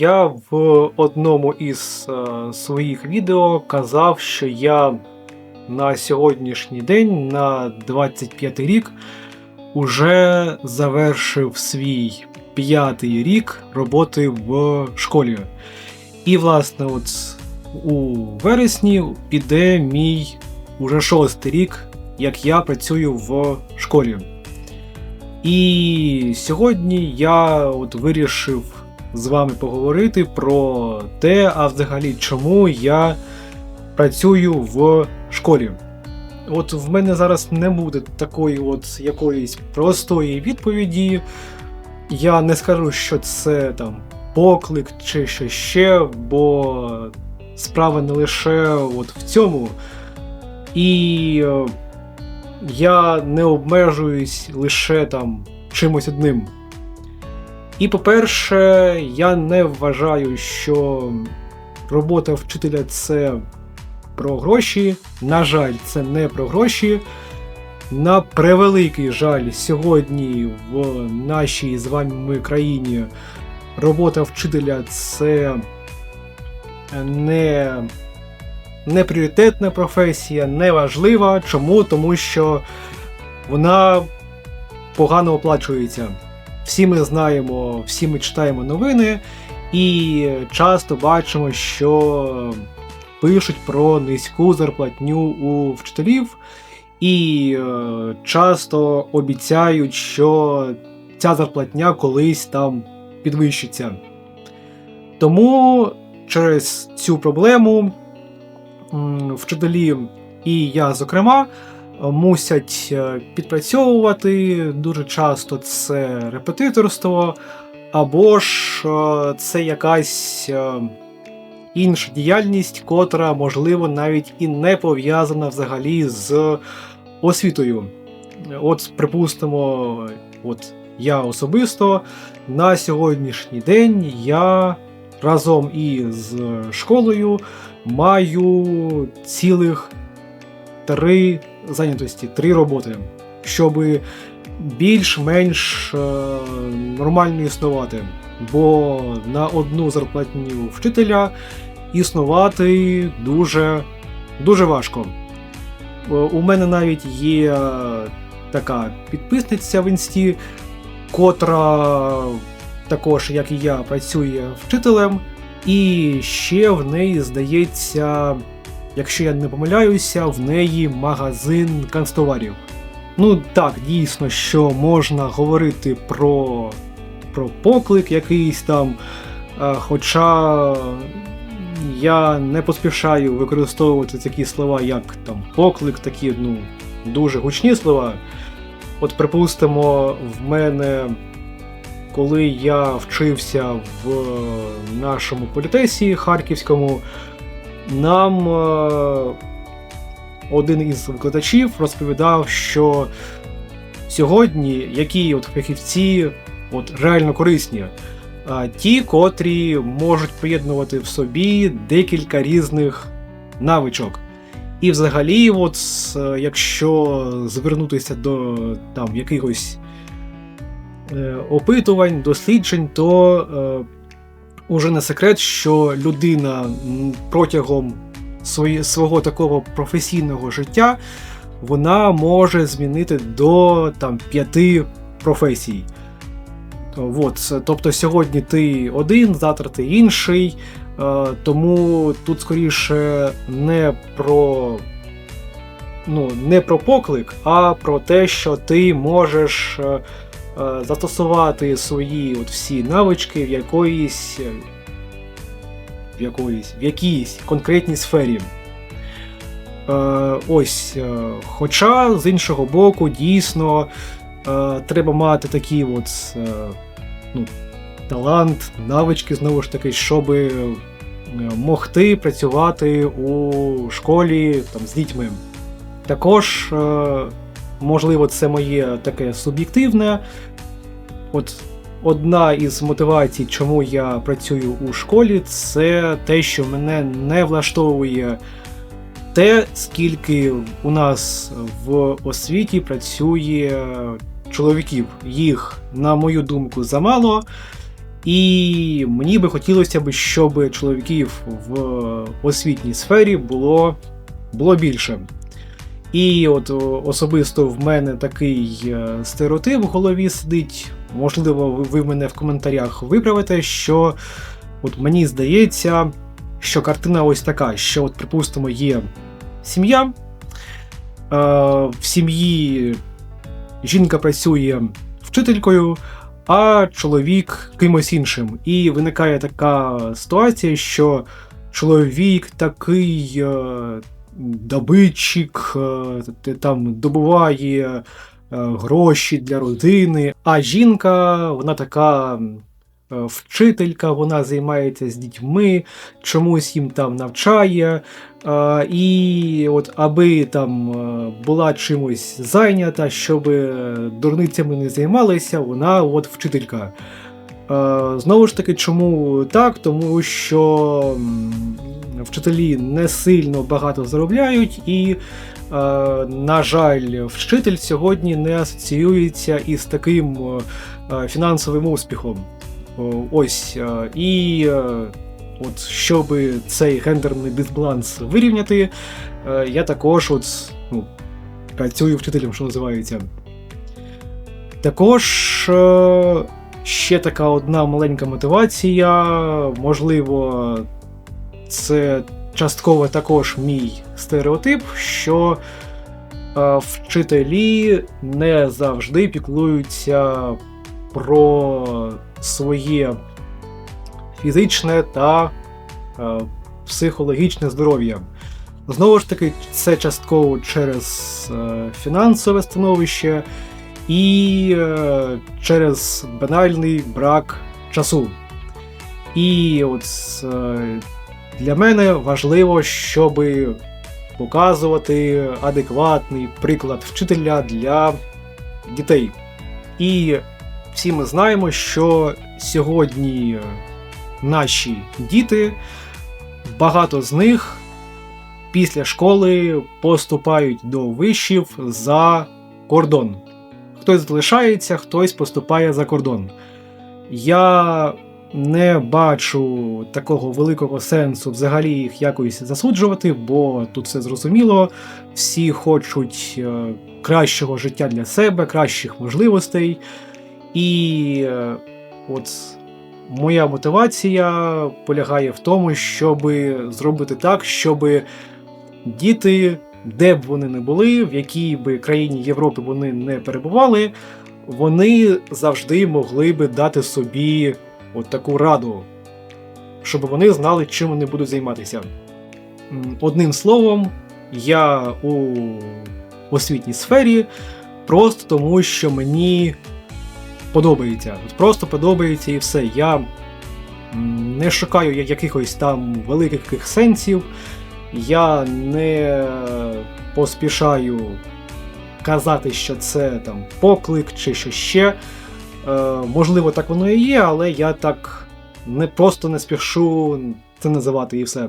я в одному із е, своїх відео казав, що я на сьогоднішній день, на 25 рік, уже завершив свій п'ятий рік роботи в школі. І, власне, от у вересні піде мій уже шостий рік, як я працюю в школі. І сьогодні я от вирішив з вами поговорити про те, а взагалі чому я працюю в школі. От в мене зараз не буде такої от якоїсь простої відповіді. Я не скажу, що це там поклик чи що ще, бо справа не лише от в цьому. І е, я не обмежуюсь лише там чимось одним. І по-перше, я не вважаю, що робота вчителя це про гроші. На жаль, це не про гроші. На превеликий жаль, сьогодні в нашій з вами країні робота вчителя це не не пріоритетна професія, не важлива. Чому? Тому що вона погано оплачується. Всі ми знаємо, всі ми читаємо новини і часто бачимо, що пишуть про низьку зарплатню у вчителів, і е, часто обіцяють, що ця зарплатня колись там підвищиться. Тому через цю проблему вчителі і я, зокрема, мусять е, підпрацьовувати. Дуже часто це репетиторство, або ж е, це якась е, інша діяльність, котра, можливо, навіть і не пов'язана взагалі з освітою. От, припустимо, от я особисто на сьогоднішній день я разом із школою маю цілих три зайнятості, три роботи, щоб більш-менш е, нормально існувати. Бо на одну зарплатню вчителя існувати дуже, дуже важко. Е, у мене навіть є така підписниця в інсті, котра також, як і я, працює вчителем, і ще в неї здається якщо я не помиляюся, в неї магазин канцтоварів. Ну так, дійсно, що можна говорити про про поклик якийсь там. Хоча я не поспішаю використовувати такі слова, як там поклик, такі ну, дуже гучні слова. От, припустимо, в мене, коли я вчився в нашому політесі харківському, нам е, один із викладачів розповідав, що сьогодні які от фахівці от реально корисні, ті, котрі можуть поєднувати в собі декілька різних навичок. І взагалі, от, якщо звернутися до там якихось е, опитувань, досліджень, то е, уже не секрет, що людина протягом свої, свого такого професійного життя вона може змінити до там, п'яти професій. От, Тобто сьогодні ти один, завтра ти інший. Е, тому тут скоріше не про ну, не про поклик, а про те, що ти можеш е, застосувати свої от всі навички в якоїсь е, в якоїсь, в якійсь конкретній сфері. Е, ось, Хоча, з іншого боку, дійсно треба мати такий от, ну, талант, навички, знову ж таки, щоб могти працювати у школі там, з дітьми. Також Можливо, це моє таке суб'єктивне. От одна із мотивацій, чому я працюю у школі, це те, що мене не влаштовує те, скільки у нас в освіті працює чоловіків. Їх, на мою думку, замало. І мені би хотілося б, щоб чоловіків в освітній сфері було, було більше. І от особисто в мене такий е, стереотип в голові сидить. Можливо, ви- мене в коментарях виправите, що от мені здається, що картина ось така, що, от, припустимо, є сім'я. Е, в сім'ї жінка працює вчителькою, а чоловік кимось іншим. І виникає така ситуація, що чоловік такий е, добитчик, е, там добуває гроші для родини, а жінка, вона така. е, Вчителька, вона займається з дітьми, чомусь їм там навчає. Е, і от аби там е, була чимось зайнята, щоб е, дурницями не займалися, вона от вчителька. Е, Знову ж таки, чому так? Тому що вчителі не сильно багато заробляють, і, е, на жаль, вчитель сьогодні не асоціюється із таким е, фінансовим успіхом. Ось. е, І е, от щоб цей гендерний дисбаланс вирівняти, е, я також от, ну, працюю вчителем, що називається. Також е, ще така одна маленька мотивація. Можливо, це частково також мій стереотип, що е, вчителі не завжди піклуються про своє фізичне та е, психологічне здоров'я. Знову ж таки, це частково через е, фінансове становище і через банальний брак часу. І от для мене важливо, щоб показувати адекватний приклад вчителя для дітей. І всі ми знаємо, що сьогодні наші діти, багато з них після школи поступають до вишів за кордон. Хтось залишається, хтось поступає за кордон. Я не бачу такого великого сенсу взагалі їх якось засуджувати, бо тут все зрозуміло. Всі хочуть е, кращого життя для себе, кращих можливостей. І е, от моя мотивація полягає в тому, щоб зробити так, щоб діти, де б вони не були, в якій би країні Європи вони не перебували, вони завжди могли би дати собі от таку раду, щоб вони знали, чим вони будуть займатися. Одним словом, я у освітній сфері просто тому, що мені подобається. Просто подобається і все. Я не шукаю якихось там великих сенсів. Я не поспішаю казати, що це там поклик чи що ще. Е, можливо, так воно і є, але я так не просто не спішу це називати і все.